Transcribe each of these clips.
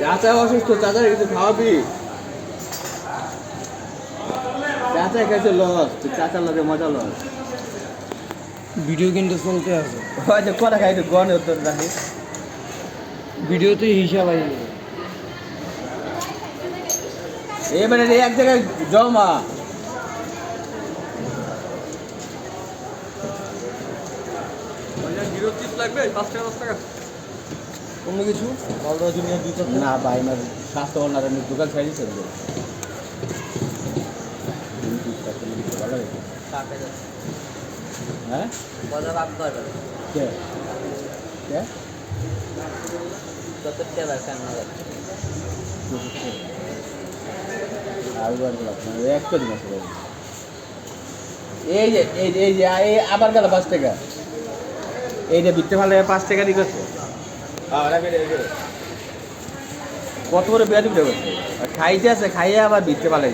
চাচা অসুস্থ চাচার কিছু খাওয়াবি? চাচা খাইছে লস চাচার লগে মজা লস। ভিডিও কিন্তু চলতে আছে। হয়তো কটা খাইতে গনে উত্তর রাখি ভিডিওতে হিসাব আই এবারে এক জায়গায় জমা। অন্য কিছু? মালদা জুনিয়র দুই না, ভাই আমার স্বাস্থ্য ওনার আমি দোকান ছাড়ি হয়েছে। হ্যাঁ? কে? কে? এই যে এই যে আবার গেল পাঁচ টাকা। এই যে বিত্তে ভালো পাঁচ টাকা করছে। কত বড় বেয়া করছে খাইতে আছে খাইয়ে আবার বিত্তে ভালো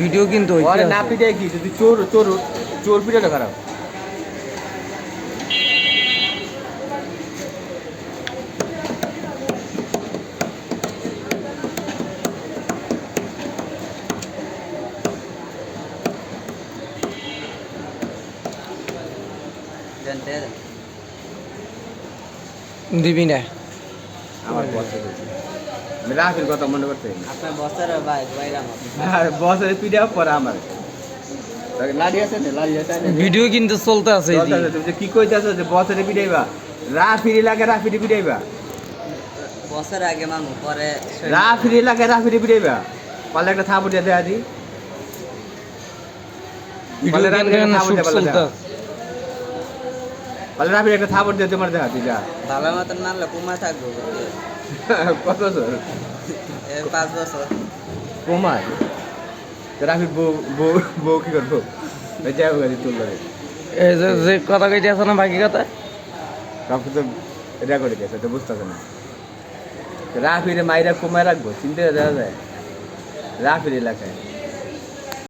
ভিডিও কিন্তু না। পিটে কি? যদি চোর চোর চোর পিটাটা খারাপ। দিবি না। আমার বস আমি রাফির কথা মনে করতে আপনার বছর ভাই ভাইরাম বসের পিঠে পরে আমার? ভিডিও কিন্তু চলতে আছে কি কইতেছো যে বসের পিটাইবা রাফিরি লাগে রাফিরি পিটাইবা বছর আগে মামু পরে রাফিরি লাগে রাফিরি পিটাইবা পালে একটা থাপ উঠে দেয়া দি। ভিডিও চলতে আছে। পালে রাফিরি একটা থাপ উঠে তোমার দেখা তুই যা ভালো মতন মারলে কুমা থাকব কত বছর? এ পাঁচ বছর। কমায় রাফির বউ বউ বউ কি করব? যাই হোক তুললো এই যে যে কথা কইতে আছে না বাকি কথা? কাউকে তো রেকর্ড গেছে তো বুঝতেছে না। রাফিরে মাইরা কমায় রাখব চিনতে দেওয়া যায়। রাফির এলাকায়।